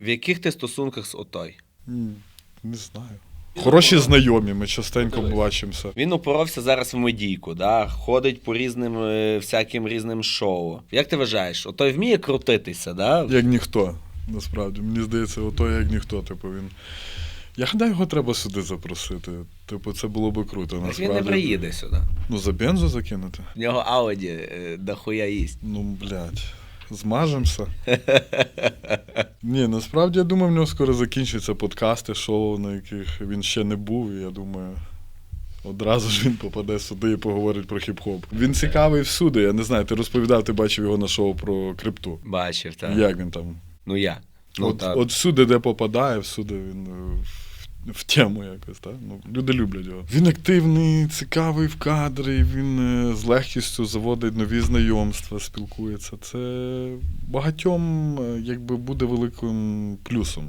В яких ти стосунках з Отой? М, Не знаю. Хороші знайомі, ми частенько бачимося. Він упоровся зараз в медійку, да? ходить по різним е, всяким різним шоу. Як ти вважаєш, Отой вміє крутитися, да? Як ніхто, насправді. Мені здається, ото як ніхто. Типу, він. Я гадаю, його треба сюди запросити. Типу, це було би круто. Так Насправді. він не приїде сюди. Ну, за бензу закинути. В нього Ауді е, дохуя їсть. Ну, блядь, змажемося. Ні, насправді я думаю, в нього скоро закінчаться подкасти, шоу, на яких він ще не був, і я думаю. Одразу ж він попаде сюди і поговорить про хіп-хоп. Він цікавий всюди. Я не знаю, ти розповідав, ти бачив його на шоу про крипту. Бачив, так. Як він там? Ну я. Ну, от, от всюди, де попадає, всюди він е, в, тему якось, так? Ну, люди люблять його. Він активний, цікавий в кадрі, він е, з легкістю заводить нові знайомства, спілкується. Це багатьом е, якби буде великим плюсом.